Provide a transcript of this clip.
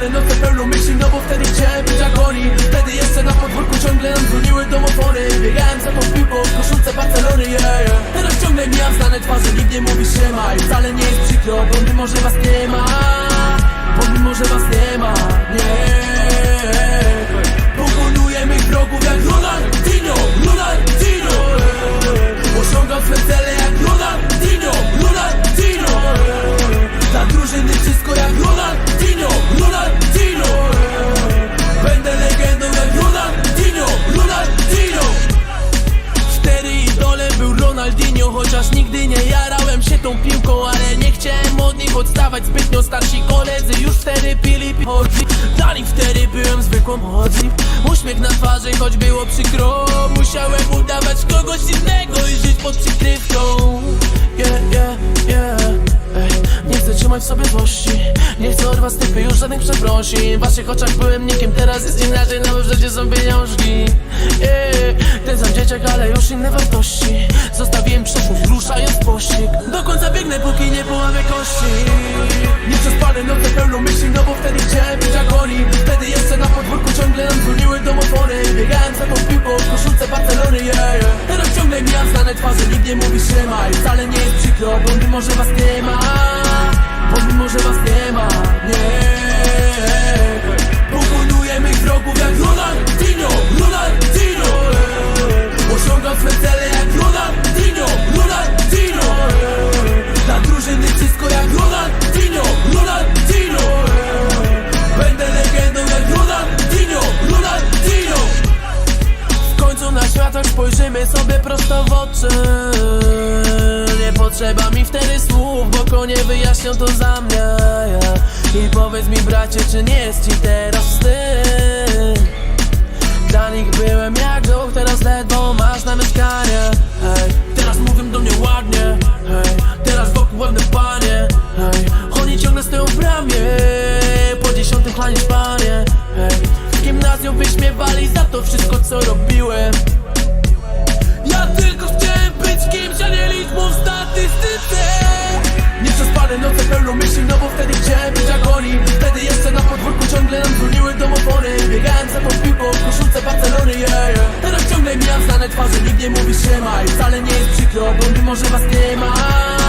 spane noce pełną myśli, no bo wtedy chciałem być jak oni. Wtedy jeszcze na podwórku ciągle nam dzwoniły domofony. Biegałem za tą piłką w koszulce Barcelony, yeah, yeah. Teraz ciągle mijam znane twarze, nikt nie mówi siema I wcale nie jest przykro, bo mimo, że was nie ma Bo mimo, że was nie ma, nie Chociaż nigdy nie jarałem się tą piłką Ale nie chciałem od nich odstawać. Zbytnio Starsi koledzy już wtedy pili chodzi. Dla nich wtedy byłem zwykłą chodzi. Uśmiech na twarzy, choć było przykro Musiałem udawać kogoś innego I żyć pod przykrywką. Yeah, yeah, yeah. Ej, Nie chcę trzymać w sobie złości. Nie chcę od was typy już żadnych przeprosin. W waszych oczach byłem nikim, teraz jest inaczej No bo przecież są pieniążki. Ej, Dzieciak, ale już inne wartości. Zostawiłem przeszłość, ruszając pościg. Do końca biegnę, póki nie połamię kości. Nie przespane noce pełną myśli, no bo wtedy chciałem być jak Wtedy jeszcze na podwórku ciągle nam dzwoniły domofony Biegałem za tą piłką w koszulce Barcelony, yeah, yeah. Teraz ciągle mijam znane twarze, nikt nie mówi siema I wcale nie jest przykro, bo mimo, że was nie ma Bo mimo, że was nie ma, nie spojrzymy sobie prosto w oczy. Nie potrzeba mi wtedy słów, bo konie wyjaśnią to za mnie. I powiedz mi bracie, czy nie jest ci teraz wstyd? Dla nich byłem jak duch, teraz ledwo masz na mieszkanie. Hej, teraz mówią do mnie ładnie. Hej, teraz wokół ładne panie. Hej, oni ciągle stoją w bramie. Po dziesiątym chlanie panie Hej, w gimnazjum wyśmiewali za to wszystko co robiłem twarze, nikt nie mówi siema I wcale nie jest przykro, bo mimo, że was nie ma